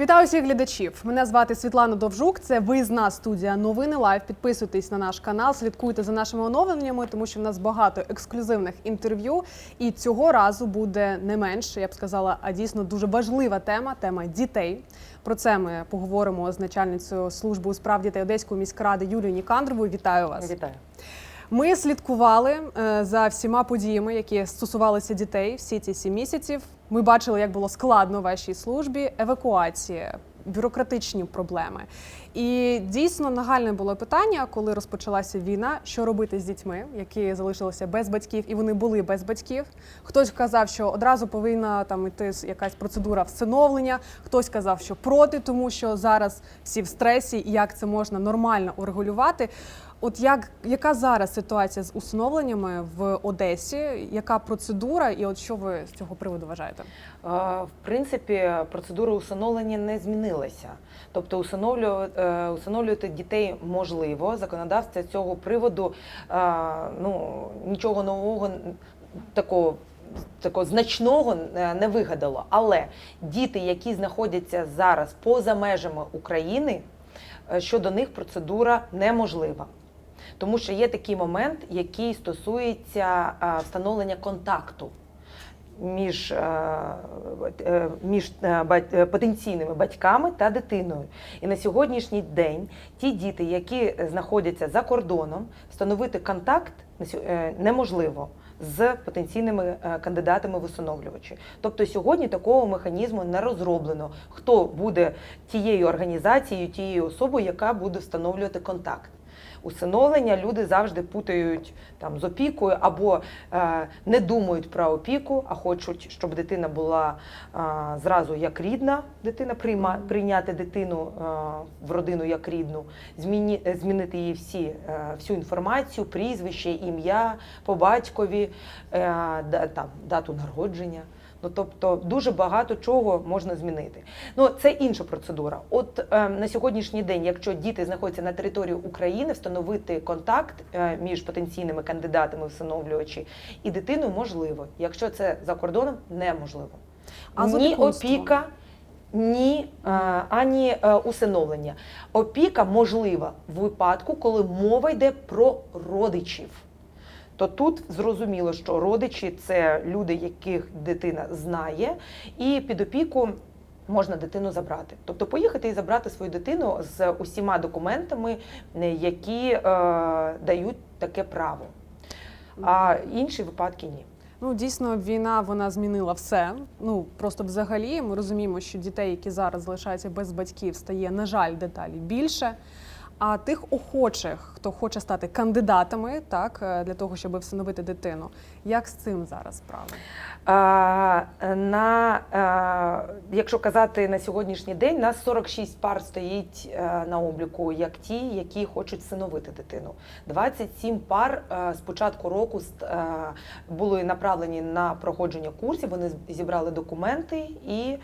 Вітаю всіх глядачів. Мене звати Світлана Довжук. Це виїзна студія Новини Лайв. Підписуйтесь на наш канал, слідкуйте за нашими оновленнями, тому що в нас багато ексклюзивних інтерв'ю. І цього разу буде не менше, я б сказала, а дійсно дуже важлива тема тема дітей. Про це ми поговоримо з начальницею служби у справ дітей Одеської міськради Юлією Нікандровою. Вітаю вас. Вітаю. Ми слідкували е, за всіма подіями, які стосувалися дітей всі ці сім місяців. Ми бачили, як було складно вашій службі, евакуація, бюрократичні проблеми. І дійсно нагальне було питання, коли розпочалася війна, що робити з дітьми, які залишилися без батьків, і вони були без батьків. Хтось казав, що одразу повинна там іти якась процедура всиновлення. Хтось казав, що проти, тому що зараз всі в стресі, і як це можна нормально урегулювати. От як яка зараз ситуація з усиновленнями в Одесі? Яка процедура, і от що ви з цього приводу вважаєте? Е, В принципі, процедура усиновлення не змінилася. Тобто, усиновлювати, усиновлювати дітей можливо. Законодавство цього приводу е, ну, нічого нового такого. Такого значного е, не вигадало. Але діти, які знаходяться зараз поза межами України, е, щодо них процедура неможлива. Тому що є такий момент, який стосується встановлення контакту між, е, між е, е, потенційними батьками та дитиною. І на сьогоднішній день ті діти, які знаходяться за кордоном, встановити контакт неможливо. З потенційними кандидатами в усиновлювачі. Тобто сьогодні такого механізму не розроблено. Хто буде тією організацією, тією особою, яка буде встановлювати контакт. Усиновлення люди завжди путають там з опікою або е, не думають про опіку, а хочуть, щоб дитина була е, зразу як рідна дитина, прийма, прийняти дитину е, в родину як рідну, зміні, е, змінити їй всі, е, всю інформацію, прізвище, ім'я по батькові, е, да- там, дату народження. Ну, тобто дуже багато чого можна змінити. Ну, це інша процедура. От е, на сьогоднішній день, якщо діти знаходяться на території України, встановити контакт е, між потенційними кандидатами всиновлювачі і дитиною можливо. Якщо це за кордоном, неможливо. А ні опіка, ні е, ані е, усиновлення. Опіка можлива в випадку, коли мова йде про родичів. То тут зрозуміло, що родичі це люди, яких дитина знає, і під опіку можна дитину забрати. Тобто поїхати і забрати свою дитину з усіма документами, е, які е, дають таке право. А інші випадки ні. Ну дійсно, війна вона змінила все. Ну просто взагалі ми розуміємо, що дітей, які зараз залишаються без батьків, стає на жаль деталі більше. А тих охочих, хто хоче стати кандидатами, так е, для того, щоб всиновити дитину, як з цим зараз справи? А, на, якщо казати на сьогоднішній день, нас 46 пар стоїть е, на обліку, як ті, які хочуть всиновити дитину. 27 пар е, з початку року е, були направлені на проходження курсів. Вони зібрали документи і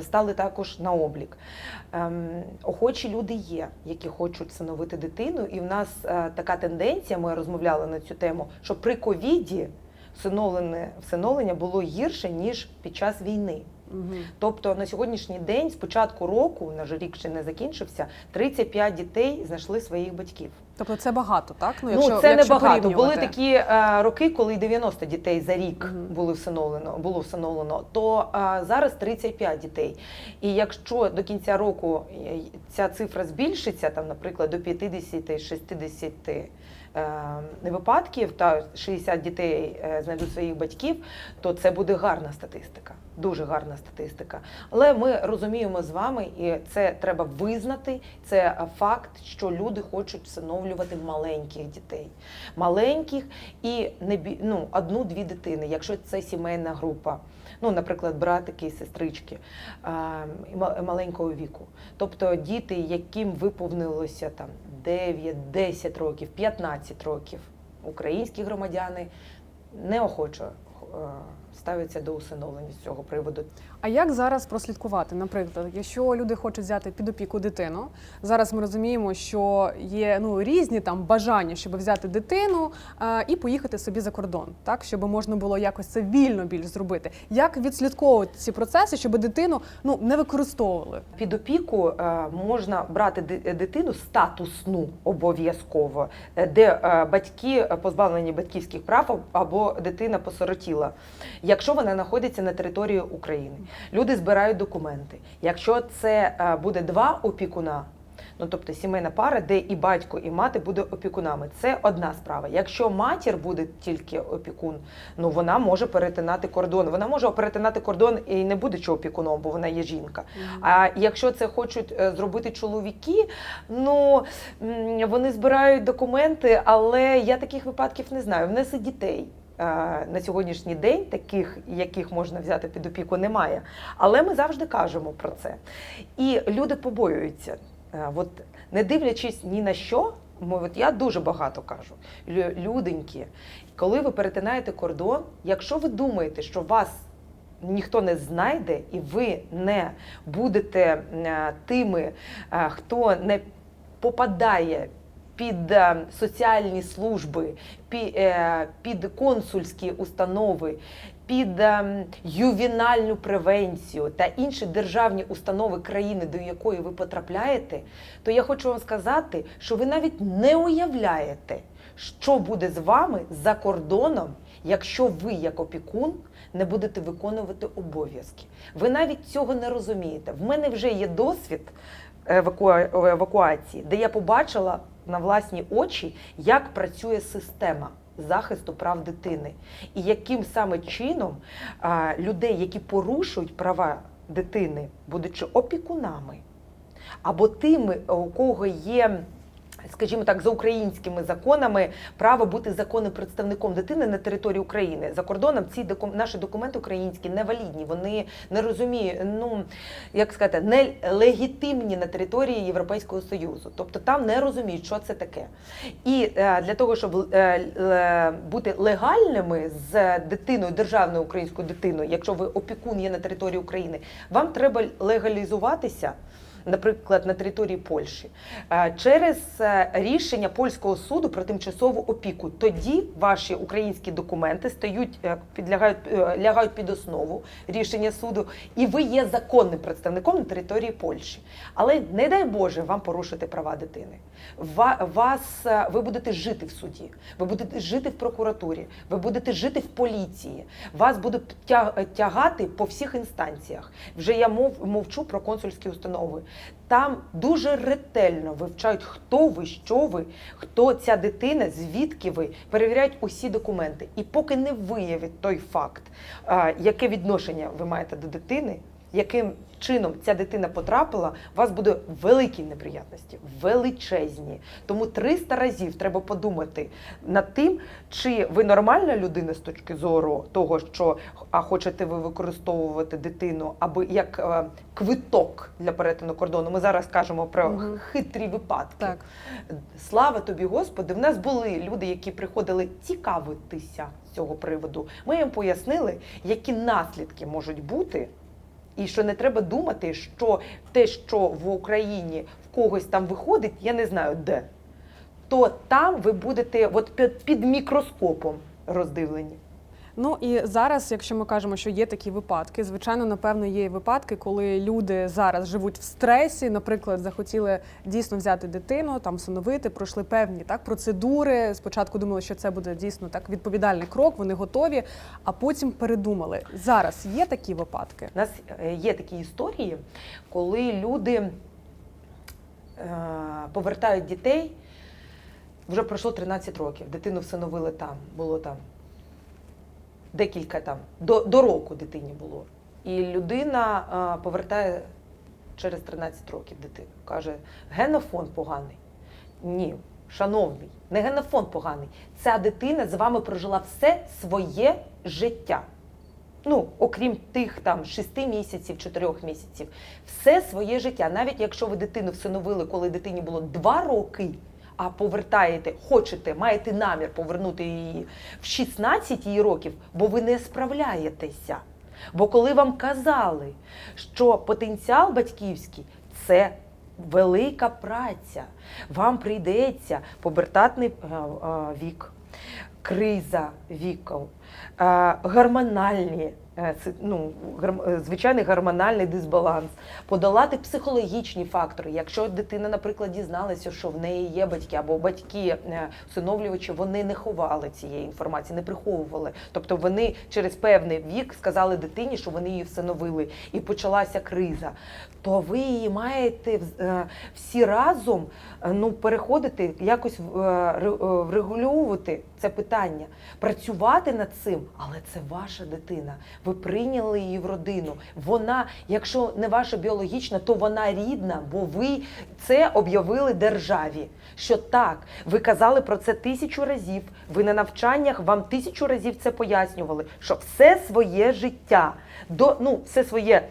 стали також на облік. Ем, Охочі люди є, які хочуть всиновити дитину, і в нас така тенденція. Ми розмовляли на цю тему, що при ковіді всиновлене всиновлення було гірше ніж під час війни. Угу. Тобто на сьогоднішній день, з початку року, на жаль, рік ще не закінчився, 35 дітей знайшли своїх батьків. Тобто це багато, так? Ну, якщо, це якщо небагато. Були такі е, роки, коли 90 дітей за рік Мгм. були всиновлено, було всиновлено, то е, зараз 35 дітей. І якщо до кінця року е, ця цифра збільшиться, там, наприклад, до 50-60 е, випадків та 60 дітей е, знайдуть своїх батьків, то це буде гарна статистика. Дуже гарна статистика. Але ми розуміємо з вами, і це треба визнати. Це е, факт, що люди хочуть всиновлювати маленьких дітей, маленьких і не ну, одну-дві дитини, якщо це сімейна група. Ну, наприклад, братики і сестрички е, ма- маленького віку. Тобто діти, яким виповнилося там 9, 10 років, 15 років, українські громадяни неохоче е, ставиться до усиновлення з цього приводу. А як зараз прослідкувати? Наприклад, якщо люди хочуть взяти під опіку дитину, зараз ми розуміємо, що є ну різні там бажання, щоб взяти дитину а, і поїхати собі за кордон, так щоб можна було якось це вільно більш зробити. Як відслідковувати ці процеси, щоб дитину ну не використовували? Під опіку е, можна брати дитину статусну обов'язково, е, де е, батьки позбавлені батьківських прав або дитина посиротіла, якщо вона знаходиться на території України. Люди збирають документи. Якщо це е, буде два опікуна. Ну, тобто сімейна пара, де і батько, і мати буде опікунами. Це одна справа. Якщо матір буде тільки опікун, ну вона може перетинати кордон. Вона може перетинати кордон і не буде чого опікуном, бо вона є жінка. А якщо це хочуть е, зробити чоловіки, ну вони збирають документи, але я таких випадків не знаю. Внеси дітей. Е, На сьогоднішній день таких, яких можна взяти під опіку, немає. Але ми завжди кажемо про це. І люди побоюються. Е, От не дивлячись ні на що, ми, от я дуже багато кажу. Лю- Люденьки, коли ви перетинаєте кордон, якщо ви думаєте, що вас ніхто не знайде, і ви не будете е, тими, хто не попадає під е, соціальні служби, під, під консульські установи, під е, ювінальну превенцію та інші державні установи країни, до якої ви потрапляєте, то я хочу вам сказати, що ви навіть не уявляєте, що буде з вами за кордоном, якщо ви, як опікун, не будете виконувати обов'язки. Ви навіть цього не розумієте. В мене вже є досвід евакуації, де я побачила на власні очі, як працює система захисту прав дитини, і яким саме чином а, людей, які порушують права дитини, будучи опікунами, або тими, у кого є. Скажімо так, за українськими законами право бути законним представником дитини на території України за кордоном. Ці наші документи українські невалідні. Вони не розуміють, ну як сказати, не легітимні на території Європейського союзу. Тобто там не розуміють, що це таке. І е, для того, щоб е, е, бути легальними з дитиною, державною українською дитиною, якщо ви опікун є на території України, вам треба легалізуватися. Наприклад, на території Польщі Е, через е, рішення польського суду про тимчасову опіку. Тоді ваші українські документи стають е, підлягають лягають під основу рішення суду, і ви є законним представником на території Польщі. Але не дай Боже вам порушити права дитини. Вас ви будете жити в суді, ви будете жити в прокуратурі, ви будете жити в поліції. Вас будуть тягати по всіх інстанціях. Вже я мов мовчу про консульські установи. Там дуже ретельно вивчають, хто ви, що ви, хто ця дитина, звідки ви, перевіряють усі документи. І поки не виявить той факт, яке відношення ви маєте до дитини, яким чином ця дитина потрапила, у вас буде великі неприятності, величезні. Тому 300 разів треба подумати над тим, чи ви нормальна людина з точки зору того, що а хочете ви використовувати дитину, аби як е, квиток для перетину кордону. Ми зараз кажемо про Мгм. хитрі випадки. Так. Слава тобі, Господи, в нас були люди, які приходили цікавитися з цього приводу. Ми їм пояснили, які наслідки можуть бути, і що не треба думати, що те, що в Україні в когось там виходить, я не знаю де, то там ви будете от під, мікроскопом роздивлені. Ну і зараз, якщо ми кажемо, що є такі випадки, звичайно, напевно, є випадки, коли люди зараз живуть в стресі, наприклад, захотіли дійсно взяти дитину, там всиновити, пройшли певні так процедури. Спочатку думали, що це буде дійсно так відповідальний крок, вони готові, а потім передумали. Зараз є такі випадки. У нас е, є такі історії, коли люди е, повертають дітей. Вже пройшло 13 років. Дитину всиновили там, було там декілька там, до, до року дитині було. І людина е, повертає через 13 років дитину. Каже, генофон поганий. Ні, шановний, не генофон поганий. Ця дитина з вами прожила все своє життя ну, окрім тих там 6 місяців, 4 місяців, все своє життя. Навіть якщо ви дитину всиновили, коли дитині було 2 роки, а повертаєте, хочете, маєте намір повернути її в 16 її років, бо ви не справляєтеся. Бо коли вам казали, що потенціал батьківський це велика праця, вам прийдеться побертатний е, е, вік, криза віку, е, гормональні. Е, Ну, е, звичайний гормональний дисбаланс, подолати психологічні фактори. Якщо дитина, наприклад, дізналася, що в неї є батьки або батьки е, усиновлювачі, вони не ховали цієї інформації, не приховували. Тобто вони через певний вік сказали дитині, що вони її всиновили, і почалася криза. То ви її маєте всі разом ну, переходити, якось ре- врегульовувати це питання, працювати над цим, але це ваша дитина. Ви прийняли її в родину. Вона, якщо не ваша біологічна, то вона рідна, бо ви це об'явили державі. Що так, ви казали про це тисячу разів. Ви на навчаннях вам тисячу разів це пояснювали, що все своє життя, до ну все своє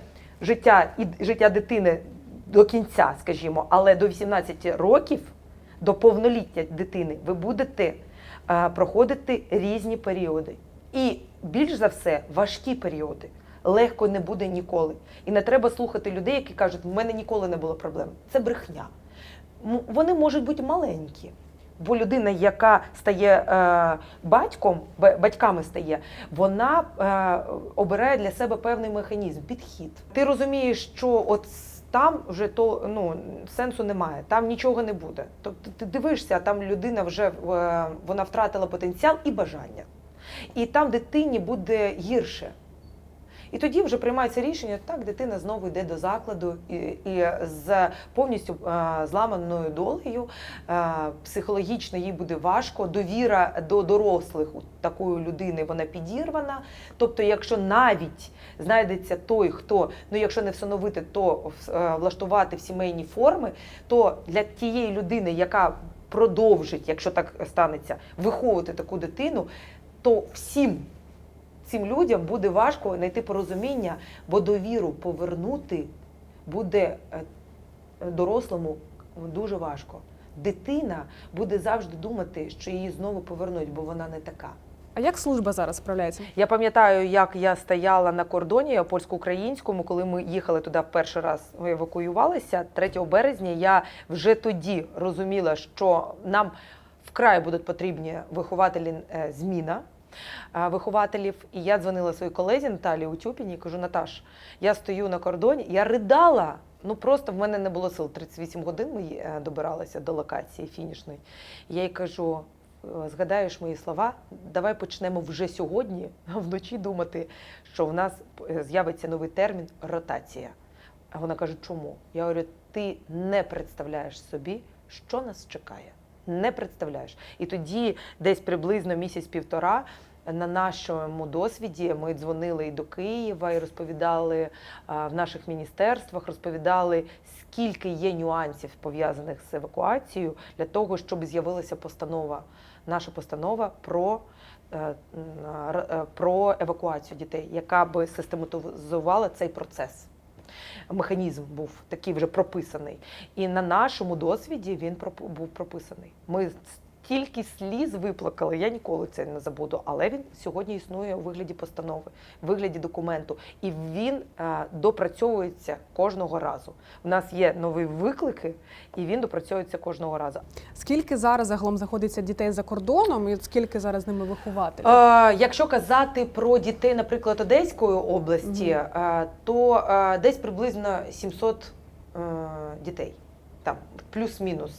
життя і життя дитини до кінця, скажімо, але до 18 років, до повноліття дитини, ви будете проходити різні періоди. І більш за все важкі періоди. Легко не буде ніколи. І не треба слухати людей, які кажуть, в мене ніколи не було проблем. Це брехня. Вони можуть бути маленькі. Бо людина, яка стає е, батьком, ба- батьками стає, вона е, обирає для себе певний механізм, підхід. Ти розумієш, що от там вже то ну сенсу немає, там нічого не буде. Тобто ти дивишся, а там людина вже е, вона втратила потенціал і бажання. І там дитині буде гірше. І тоді вже приймається рішення, так, дитина знову йде до закладу і, і з повністю е, зламаною долею, е, психологічно їй буде важко, довіра до дорослих такої людини вона підірвана. Тобто, якщо навіть знайдеться той, хто, ну якщо не всиновити, то е, влаштувати в сімейні форми, то для тієї людини, яка продовжить, якщо так станеться, виховувати таку дитину, то всім цим людям буде важко знайти порозуміння, бо довіру повернути буде е, дорослому дуже важко. Дитина буде завжди думати, що її знову повернуть, бо вона не така. А як служба зараз справляється? Я пам'ятаю, як я стояла на кордоні польсько-українському, коли ми їхали туди в перший раз, евакуювалися 3 березня. Я вже тоді розуміла, що нам вкрай будуть потрібні вихователі е, зміна. е, Вихователів, і я дзвонила своїй колезі Наталі Утюпіні і кажу: Наташ, я стою на кордоні, я ридала. Ну просто в мене не було сил. 38 годин ми е, добиралися до локації фінішної. Я їй кажу: «Е, згадаєш мої слова, давай почнемо вже сьогодні вночі думати, що в нас з'явиться новий термін ротація. А вона каже, чому? Я говорю, ти не представляєш собі, що нас чекає. Не представляєш. І тоді, десь приблизно місяць-півтора, на нашому досвіді ми дзвонили і до Києва і розповідали в наших міністерствах, розповідали, скільки є нюансів пов'язаних з евакуацією для того, щоб з'явилася постанова, наша постанова про. е, е, Про евакуацію дітей, яка би систематизувала цей процес. Механізм був такий вже прописаний. І на нашому досвіді він був прописаний. Ми стільки сліз виплакали, я ніколи це не забуду. Але він сьогодні існує у вигляді постанови, у вигляді документу, і він е, допрацьовується кожного разу. У нас є нові виклики, і він допрацьовується кожного разу. Скільки зараз загалом знаходиться дітей за кордоном, і скільки зараз ними вихователів? Е, якщо казати про дітей, наприклад, Одеської області, е, то е, десь приблизно 700 е, дітей, там плюс-мінус.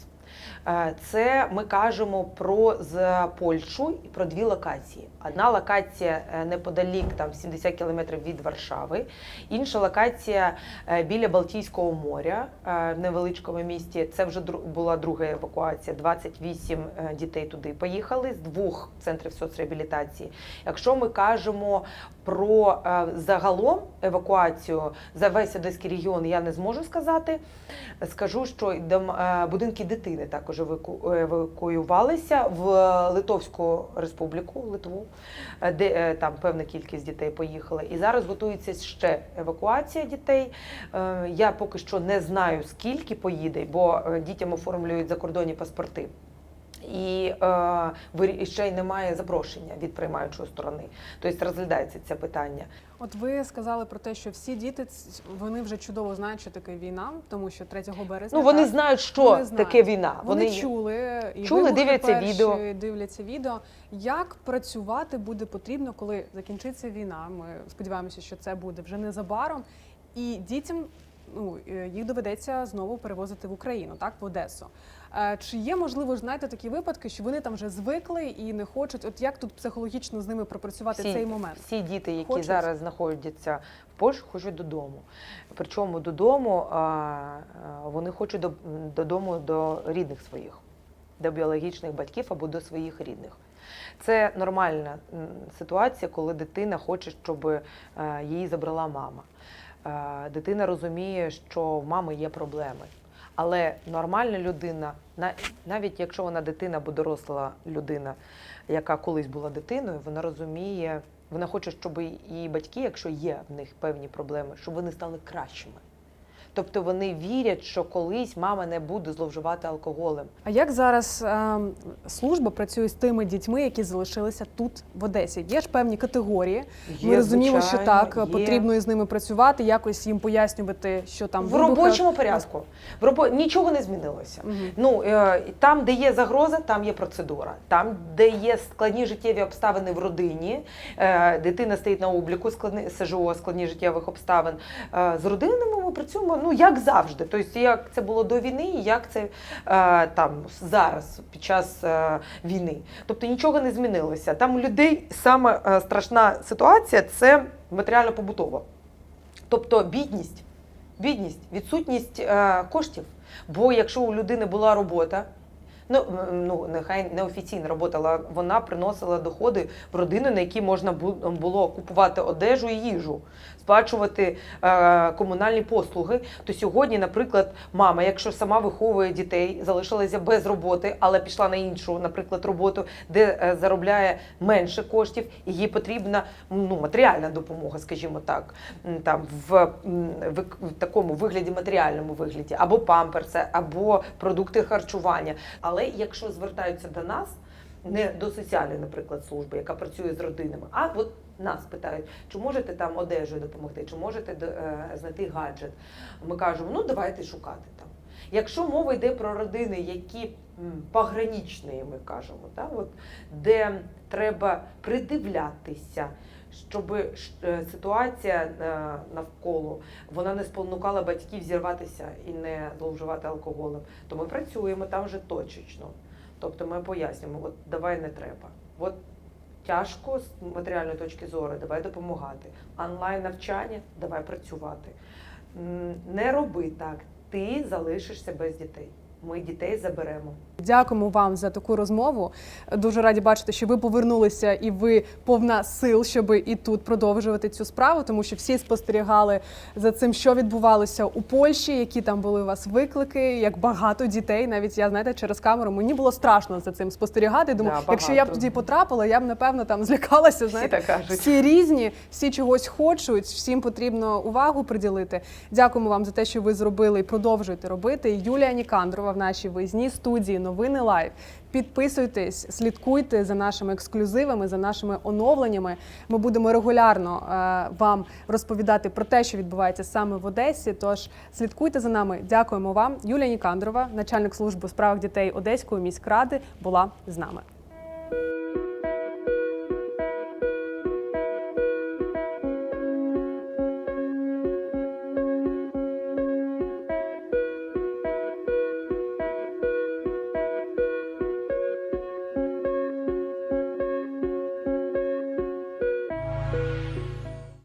Е, Це ми кажемо про з Польщу і про дві локації. Одна локація е, неподалік, там 70 кілометрів від Варшави, інша локація е, біля Балтійського моря е, в невеличкому місті. Це вже була друга евакуація. 28 е, дітей туди поїхали з двох центрів соцреабілітації. Якщо ми кажемо про загалом евакуацію за весь Одеський регіон, я не зможу сказати. Скажу, що будинки дитини також еваку- евакуювалися в Литовську республіку, Литву, де е, там певна кількість дітей поїхала. І зараз готується ще евакуація дітей. Е, Я поки що не знаю, скільки поїде, бо е, дітям оформлюють закордонні паспорти. І е, ще й немає запрошення від приймаючої сторони. Тобто розглядається це питання. От ви сказали про те, що всі діти вони вже чудово знають, що таке війна, тому що 3 березня Ну вони так, знають, що Вони знають. таке війна. Вони, чули і чули, вибухи дивляться перші, відео. Дивляться відео. Як працювати буде потрібно, коли закінчиться війна? Ми сподіваємося, що це буде вже незабаром. І дітям ну е, їх доведеться знову перевозити в Україну, так в Одесу. Е, Чи є можливо знаєте такі випадки, що вони там вже звикли і не хочуть? От як тут психологічно з ними пропрацювати Всі- цей момент? Всі діти, які Хочуть? зараз знаходяться в Польщі, хочуть додому. Причому додому вони хочуть додому до рідних своїх, до біологічних батьків або до своїх рідних. Це нормальна ситуація, коли дитина хоче, щоб е, її забрала мама. Е, Дитина розуміє, що в мами є проблеми. Але нормальна людина, на- навіть якщо вона дитина або доросла людина, яка колись була дитиною, вона розуміє, вона хоче, щоб її батьки, якщо є в них певні проблеми, щоб вони стали кращими. Тобто вони вірять, що колись мама не буде зловживати алкоголем. А як зараз ем, служба працює з тими дітьми, які залишилися тут в Одесі? Є ж певні категорії. Ми Є, розуміємо, що так є. потрібно із ними працювати, якось їм пояснювати, що там в вибухи. робочому порядку. В робо... Нічого не змінилося. Мгм. Ну е, там, де є загроза, там є процедура. Там, де є складні життєві обставини в родині, е, дитина стоїть на обліку складні СЖО, складні життєвих обставин. Е, з родинами ми працюємо ну як завжди. Тобто, як це було до війни, і як це е, там зараз під час е, війни. Тобто нічого не змінилося. Там у людей саме е, страшна ситуація це матеріально-побутова. Тобто бідність, бідність, відсутність коштів. Бо якщо у людини була робота, ну, ну нехай не офіційна робота, але вона приносила доходи в родину, на які можна бу- було купувати одежу і їжу, сплачувати е, комунальні послуги. То сьогодні, наприклад, мама, якщо сама виховує дітей, залишилася без роботи, але пішла на іншу, наприклад, роботу, де е, заробляє менше коштів, і їй потрібна ну, матеріальна допомога, скажімо так, там в, в, в такому вигляді, матеріальному вигляді, або памперси, або продукти харчування. Але якщо звертаються до нас, не до соціальної, наприклад, служби, яка працює з родинами, а от нас питають, чи можете там одежею допомогти, чи можете е, знайти гаджет. Ми кажемо, ну давайте шукати там. Якщо мова йде про родини, які м, пограничні, ми кажемо, да, от, де треба придивлятися, щоб ситуація е, навколо вона не спонукала батьків зірватися і не зловживати алкоголем, то ми працюємо там вже точечно. Тобто ми пояснюємо, от давай не треба. От тяжко з матеріальної точки зору, давай допомагати. Онлайн навчання, давай працювати. Не роби так, ти залишишся без дітей. Ми дітей заберемо. Дякуємо вам за таку розмову. Дуже раді бачити, що ви повернулися і ви повна сил, щоб і тут продовжувати цю справу, тому що всі спостерігали за цим, що відбувалося у Польщі, які там були у вас виклики, як багато дітей. Навіть я знаєте, через камеру мені було страшно за цим спостерігати. Думаю, Да, якщо я б туди потрапила, я б напевно там злякалася. Всі Знаєте, так кажуть. всі різні, всі чогось хочуть, всім потрібно увагу приділити. Дякуємо вам за те, що ви зробили і продовжуєте робити. Юлія Нікандрова в нашій виїзній студії Новини Лайв. Підписуйтесь, слідкуйте за нашими ексклюзивами, за нашими оновленнями. Ми будемо регулярно е, вам розповідати про те, що відбувається саме в Одесі. Тож слідкуйте за нами. Дякуємо вам. Юлія Нікандрова, начальник служби у справах дітей Одеської міськради, була з нами.